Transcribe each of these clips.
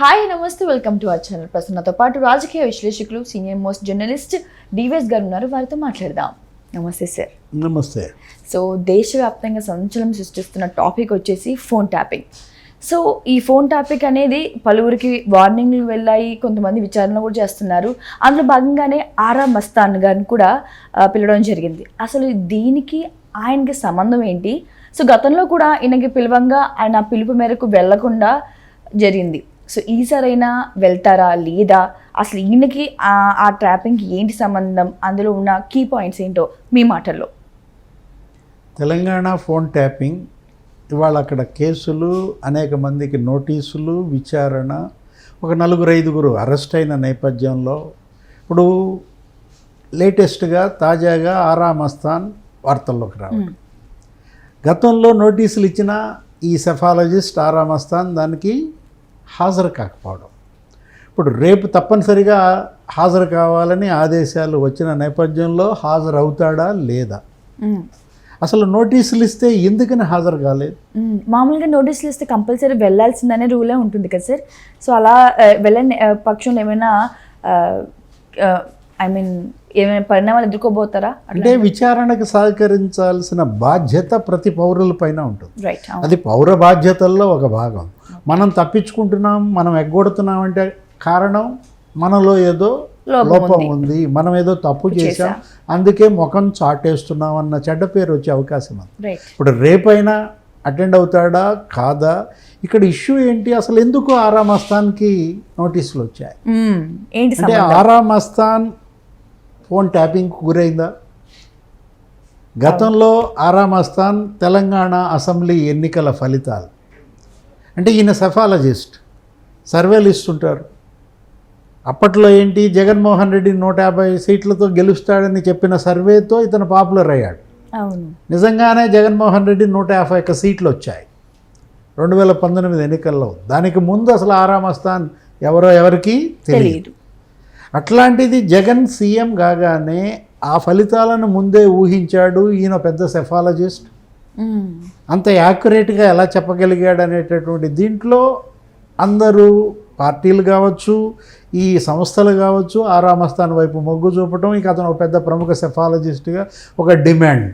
Hi నమస్తే welcome to our channel. ప్రస్తుతంతో పాటు రాజకీయ విశ్లేషకులు సీనియర్ మోస్ట్ జర్నలిస్ట్ డివిఎస్ గారు ఉన్నారు. వారితో మాట్లాడదాం. నమస్తే సార్. నమస్తే. సో దేశవ్యాప్తంగా సంచలనం సృష్టిస్తున్న టాపిక్ వచ్చేసి ఫోన్ ట్యాపింగ్ సో ఈ ఫోన్ టాపిక్ అనేది పలువురికి వార్నింగ్లు వెళ్ళాయి కొంతమంది విచారణ కూడా చేస్తున్నారు. అందులో భాగంగానే ఆరా మస్తాన్ గారిని కూడా పిలవడం జరిగింది. అసలు దీనికి ఆయనకి సంబంధం ఏంటి? సో గతంలో కూడా ఈయనకి పిలవంగా ఆయన పిలుపు మేరకు వెళ్ళకుండా జరిగింది. సో ఈసారైనా వెళ్తారా? లేదా అసలు ఈయనకి ఆ- ట్రాపింగ్కి ఏంటి సంబంధం? అందులో ఉన్న కీ పాయింట్స్ ఏంటో మీ మాటల్లో. తెలంగాణ ఫోన్ ట్యాపింగ్ ఇవాళ అక్కడ కేసులు అనేక మందికి నోటీసులు విచారణ ఒక నలుగురు ఐదుగురు అరెస్ట్ అయిన నేపథ్యంలో ఇప్పుడు లేటెస్ట్గా తాజాగా ఆరామస్థాన్ వార్తల్లోకి రావడం. గతంలో నోటీసులు ఇచ్చిన ఈ సెఫాలజిస్ట్ ఆరామస్థాన్ దానికి హాజరు కాకపోవడం ఇప్పుడు రేపు తప్పనిసరిగా హాజరు కావాలని ఆదేశాలు వచ్చిన నేపథ్యంలో హాజరు అవుతాడా లేదా. అసలు నోటీసులు ఇస్తే ఎందుకని హాజరు కాలేదు? మ్మ్. మామూలుగా నోటీసులు ఇస్తే కంపల్సరీ వెళ్ళాల్సిందనే రూలే ఉంటుంది కదా సార్. సో అలా వెళ్ళని పక్షంలో ఏమైనా ఐ మీన్ ఏమైనా పరిణామాలు ఎదుర్కోబోతారా? అంటే విచారణకు సహకరించాల్సిన బాధ్యత ప్రతి పౌరులపైన ఉంటుంది. రైట్ అది పౌర బాధ్యతల్లో ఒక భాగం. మనం తప్పించుకుంటున్నాం మనం ఎగ్గొడుతున్నాం అంటే కారణం మనలో ఏదో లోపం ఉంది. మనం ఏదో తప్పు చేశాం. అందుకే ముఖం చాటేస్తున్నాం అన్న చెడ్డ పేరు వచ్చే అవకాశం ఉంది ఇప్పుడు రేపైనా అటెండ్ అవుతాడా? కాదా? ఇక్కడ ఇష్యూ ఏంటి? అసలు ఎందుకు ఆరామ్ అస్థాన్కి నోటీసులు వచ్చాయి? అంటే సంబంధం? ఆరామ్ అస్థాన్ ఫోన్ ట్యాపింగ్కు గురైందా? గతంలో ఆరామ్ అస్థాన్ తెలంగాణ అసెంబ్లీ ఎన్నికల ఫలితాలు అంటే ఈయన సెఫాలజిస్ట్. సర్వేలు ఇస్తుంటారు అప్పట్లో ఏంటి? జగన్మోహన్ రెడ్డి నూట యాభై సీట్లతో గెలుస్తాడని చెప్పిన సర్వేతో ఇతను పాపులర్ అయ్యాడు. నిజంగానే జగన్మోహన్ రెడ్డి నూట యాభై ఒక్క సీట్లు వచ్చాయి రెండు వేల పంతొమ్మిది ఎన్నికల్లో. దానికి ముందు అసలు ఆరామ్ అస్థాన్ ఎవరో ఎవరికి తెలియదు అట్లాంటిది జగన్ సీఎం కాగానే ఆ ఫలితాలను ముందే ఊహించాడు ఈయన పెద్ద సెఫాలజిస్ట్. అంత యాక్యురేట్గా ఎలా చెప్పగలిగాడు అనేటటువంటి దీంట్లో అందరూ పార్టీలు కావచ్చు ఈ సంస్థలు కావచ్చు ఆరామస్థాన్ వైపు మొగ్గు చూపటం ఇక అతను ఒక పెద్ద ప్రముఖ సెఫాలజిస్ట్గా ఒక డిమాండ్.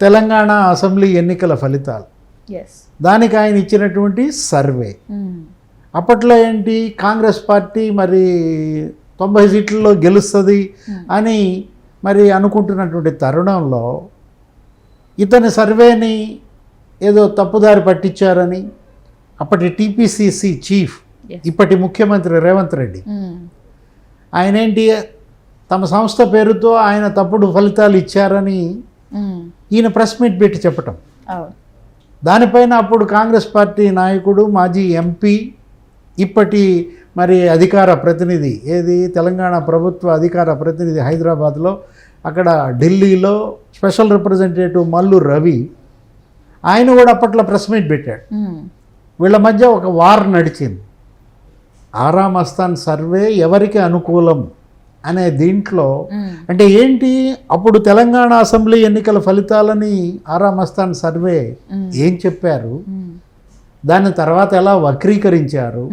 తెలంగాణ అసెంబ్లీ ఎన్నికల ఫలితాలు. దానికి ఆయన ఇచ్చినటువంటి సర్వే. అప్పట్లో ఏంటి? కాంగ్రెస్ పార్టీ మరి తొంభై సీట్లలో గెలుస్తుంది అని మరి అనుకుంటున్నటువంటి తరుణంలో ఇతని సర్వేని ఏదో తప్పుదారి పట్టించారని అప్పటి టీపీసీసీ చీఫ్. ఇప్పటి ముఖ్యమంత్రి రేవంత్ రెడ్డి మ్మ్. ఆయన ఏంటి తమ సంస్థ పేరుతో ఆయన తప్పుడు ఫలితాలు ఇచ్చారని మ్మ్. ఈయన ప్రెస్ మీట్ పెట్టి చెప్పటం దానిపైన అప్పుడు కాంగ్రెస్ పార్టీ నాయకుడు మాజీ ఎంపీ ఇప్పటి మరి అధికార ప్రతినిధి ఏది తెలంగాణ ప్రభుత్వ అధికార ప్రతినిధి హైదరాబాద్లో అక్కడ ఢిల్లీలో స్పెషల్ రిప్రజెంటేటివ్ మల్లు రవి ఆయన కూడా అప్పట్లో ప్రెస్ మీట్ పెట్టాడు. వీళ్ళ మధ్య ఒక వార్ నడిచింది ఆరామ్ అస్థాన్ సర్వే ఎవరికి అనుకూలం అనే దీంట్లో. అంటే ఏంటి అప్పుడు తెలంగాణ అసెంబ్లీ ఎన్నికల ఫలితాలని ఆరామ్ అస్థాన్ సర్వే. ఏం చెప్పారు. దాని తర్వాత ఎలా వక్రీకరించారు.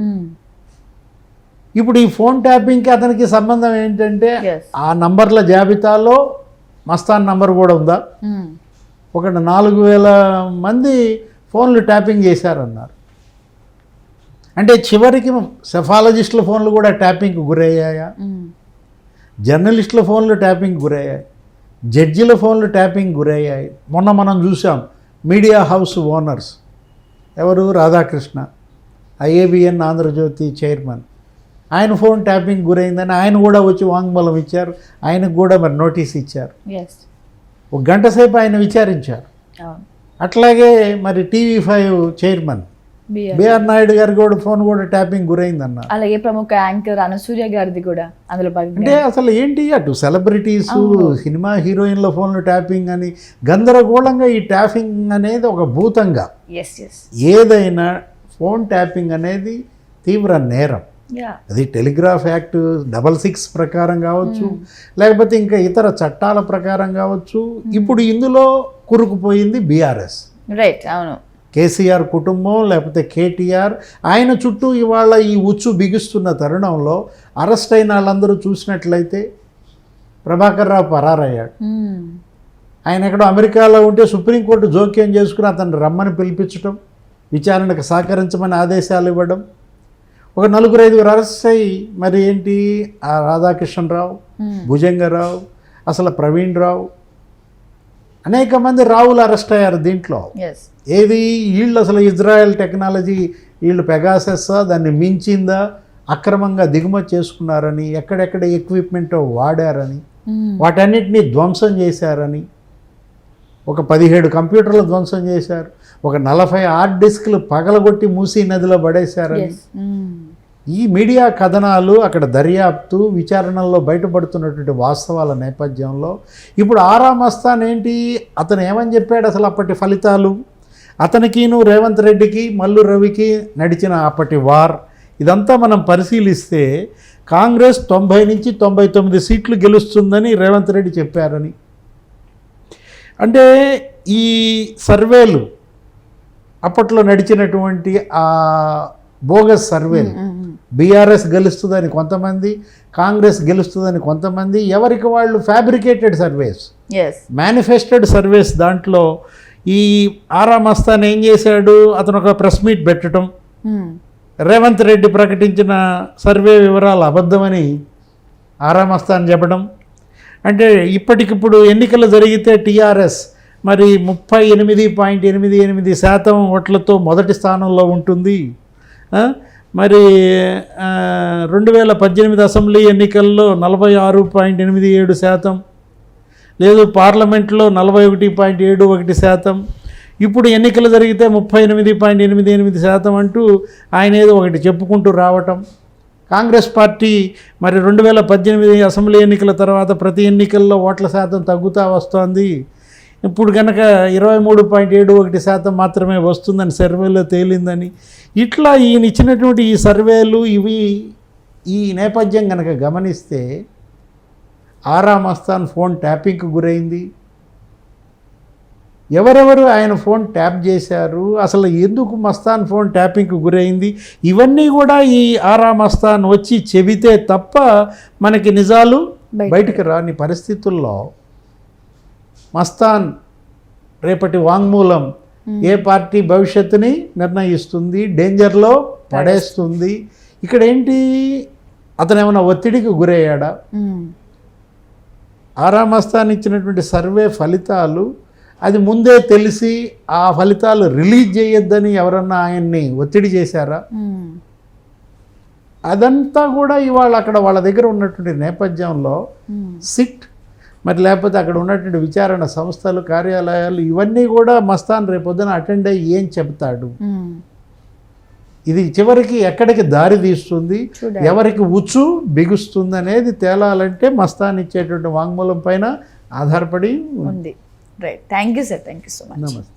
ఇప్పుడు ఈ ఫోన్ ట్యాపింగ్కి అతనికి సంబంధం ఏంటంటే. ఆ నంబర్ల జాబితాలో మస్తాన్ నంబర్ కూడా ఉందా? మ్మ్. ఒక నాలుగు వేల మంది ఫోన్లు ట్యాపింగ్ చేశారన్నారు. అంటే చివరికి సెఫాలజిస్టుల ఫోన్లు కూడా ట్యాపింగ్కి గురయ్యాయా? మ్మ్. జర్నలిస్టుల ఫోన్లు ట్యాపింగ్ గురయ్యాయి. జడ్జిల ఫోన్లు ట్యాపింగ్ గురయ్యాయి. మొన్న మనం చూసాం మీడియా హౌస్ ఓనర్స్. ఎవరు? Radhakrishna IABN Andhrajyothi chairman. ఆయన ఫోన్ ట్యాపింగ్ గురైందని ఆయన కూడా వచ్చి వాంగ్మూలం ఇచ్చారు. ఆయనకు కూడా మరి నోటీస్ ఇచ్చారు. ఒక గంట సేపు ఆయన విచారించారు. అట్లాగే మరి TV five chairman BR Naidu. గారి కూడా ఫోన్ కూడా ట్యాపింగ్ గురైందన్నారు. అలాగే ప్రముఖ యాంకర్ అనసూయ గారిది కూడా అందులో అంటే అసలు ఏంటి అటు సెలబ్రిటీస్ సినిమా హీరోయిన్ల ఫోన్లు ట్యాపింగ్ అని గందరగోళంగా ఈ ట్యాపింగ్ అనేది ఒక భూతంగా. ఏదైనా ఫోన్ ట్యాపింగ్ అనేది తీవ్ర నేరం. అది టెలిగ్రాఫ్ యాక్ట్ డబల్ సిక్స్ ప్రకారం కావచ్చు లేకపోతే ఇంకా ఇతర చట్టాల ప్రకారం కావచ్చు. ఇప్పుడు ఇందులో కురుకుపోయింది బీఆర్ఎస్. రైట్ అవును. కేసీఆర్ కుటుంబం లేకపోతే కేటీఆర్ ఆయన చుట్టూ ఇవాళ ఈ ఉచ్చు బిగుస్తున్న తరుణంలో అరెస్ట్ అయిన వాళ్ళందరూ చూసినట్లయితే ప్రభాకర్ రావు పరారయ్యాడు. మ్మ్. ఆయన ఎక్కడో అమెరికాలో ఉంటే సుప్రీంకోర్టు జోక్యం చేసుకుని అతన్ని రమ్మని పిలిపించటం విచారణకు సహకరించమని ఆదేశాలు ఇవ్వడం ఒక నలుగురు ఐదుగురు అరెస్ట్ అయ్యి మరి ఏంటి? ఆ రాధాకృష్ణరావు మ్మ్. భుజంగరావు అసలు ప్రవీణ్ రావు అనేక మంది రావులు అరెస్ట్ అయ్యారు దీంట్లో. ఏది? వీళ్ళు అసలు ఇజ్రాయెల్ టెక్నాలజీ వీళ్ళు పెగాసెస్సా? దాన్ని మించిందా? అక్రమంగా దిగుమతి చేసుకున్నారని ఎక్కడెక్కడ ఎక్విప్మెంట్ వాడారని మ్మ్. వాటన్నిటినీ ధ్వంసం చేశారని ఒక పదిహేడు కంప్యూటర్లు ధ్వంసం చేశారు ఒక నలభై హార్డ్ డిస్క్లు పగలగొట్టి మూసీ నదిలో పడేశారని. మ్మ్. ఈ మీడియా కథనాలు అక్కడ దర్యాప్తు విచారణల్లో బయటపడుతున్నటువంటి వాస్తవాల నేపథ్యంలో ఇప్పుడు ఆరా అస్థాన్ ఏంటి? అతను ఏమని చెప్పాడు అసలు అప్పటి ఫలితాలు? అతనికిను రేవంత్ రెడ్డికి మల్లు రవికి నడిచిన అప్పటి వార్. ఇదంతా మనం పరిశీలిస్తే కాంగ్రెస్ తొంభై నుంచి తొంభై తొమ్మిది సీట్లు గెలుస్తుందని రేవంత్ రెడ్డి చెప్పారని. అంటే ఈ సర్వేలు అప్పట్లో నడిచినటువంటి ఆ బోగస్ సర్వేలు. బీఆర్ఎస్ గెలుస్తుందని కొంతమంది కాంగ్రెస్ గెలుస్తుందని కొంతమంది ఎవరికి వాళ్ళు ఫ్యాబ్రికేటెడ్ సర్వేస్ మేనిఫెస్టెడ్ సర్వేస్ దాంట్లో ఈ ఆరా మస్తాన్ ఏం చేశాడు అతను ఒక ప్రెస్ మీట్ పెట్టడం. రేవంత్ రెడ్డి ప్రకటించిన సర్వే వివరాలు అబద్ధమని ఆరా మస్తాన్ చెప్పడం అంటే ఇప్పటికిప్పుడు ఎన్నికలు జరిగితే టీఆర్ఎస్ మరి ముప్పై ఎనిమిది పాయింట్ ఎనిమిది ఎనిమిది శాతం ఓట్లతో మొదటి స్థానంలో ఉంటుంది? మరి రెండు వేల పద్దెనిమిది అసెంబ్లీ ఎన్నికల్లో నలభై ఆరు పాయింట్ ఎనిమిది ఏడు శాతం లేదు పార్లమెంట్లో నలభై ఒకటి పాయింట్ ఏడు ఒకటి శాతం ఇప్పుడు ఎన్నికలు జరిగితే ముప్పై ఎనిమిది పాయింట్ ఎనిమిది ఎనిమిది శాతం అంటూ ఆయన ఏదో ఒకటి చెప్పుకుంటూ రావటం. కాంగ్రెస్ పార్టీ మరి రెండు వేల పద్దెనిమిది అసెంబ్లీ ఎన్నికల తర్వాత ప్రతి ఎన్నికల్లో ఓట్ల శాతం తగ్గుతూ వస్తోంది. ఇప్పుడు కనుక ఇరవై మూడు పాయింట్ ఏడు ఒకటి శాతం మాత్రమే వస్తుందని సర్వేలో తేలిందని ఇట్లా ఈయన ఇచ్చినటువంటి ఈ సర్వేలు ఇవి ఈ నేపథ్యం కనుక గమనిస్తే ఆరా మస్తాన్ ఫోన్ ట్యాపింగ్కి గురైంది. ఎవరెవరు ఆయన ఫోన్ ట్యాప్ చేశారు అసలు ఎందుకు మస్తాన్ ఫోన్ ట్యాపింగ్కి గురైంది ఇవన్నీ కూడా ఈ ఆరా మస్తాన్ వచ్చి చెబితే తప్ప మనకి నిజాలు బయట- బయటికి రాని పరిస్థితుల్లో మస్తాన్ రేపటి వాంగ్మూలం ఏ పార్టీ భవిష్యత్తుని నిర్ణయిస్తుంది డేంజర్లో పడేస్తుంది ఇక్కడ ఏంటి అతను ఏమైనా ఒత్తిడికి గురయ్యాడా. ఆరామస్థాన్ ఇచ్చినటువంటి సర్వే ఫలితాలు అది ముందే తెలిసి ఆ ఫలితాలు రిలీజ్ చేయొద్దని ఎవరన్నా ఆయన్ని ఒత్తిడి చేశారా. అదంతా కూడా ఇవాళ అక్కడ వాళ్ళ దగ్గర ఉన్నటువంటి నేపథ్యంలో. సిట్ మరి లేకపోతే అక్కడ ఉన్నటువంటి విచారణ సంస్థలు కార్యాలయాలు ఇవన్నీ కూడా మస్తాన్ రేపొద్దున అటెండ్ అయ్యి ఏం చెప్తాడు. ఇది చివరికి ఎక్కడికి దారి తీస్తుంది. ఎవరికి ఉచ్చు బిగుస్తుంది అనేది తేలాలంటే మస్తాన్ ఇచ్చేటువంటి వాంగ్మూలం పైన ఆధారపడి ఉంది. ఉంది right thank you sir thank you so much నమస్తే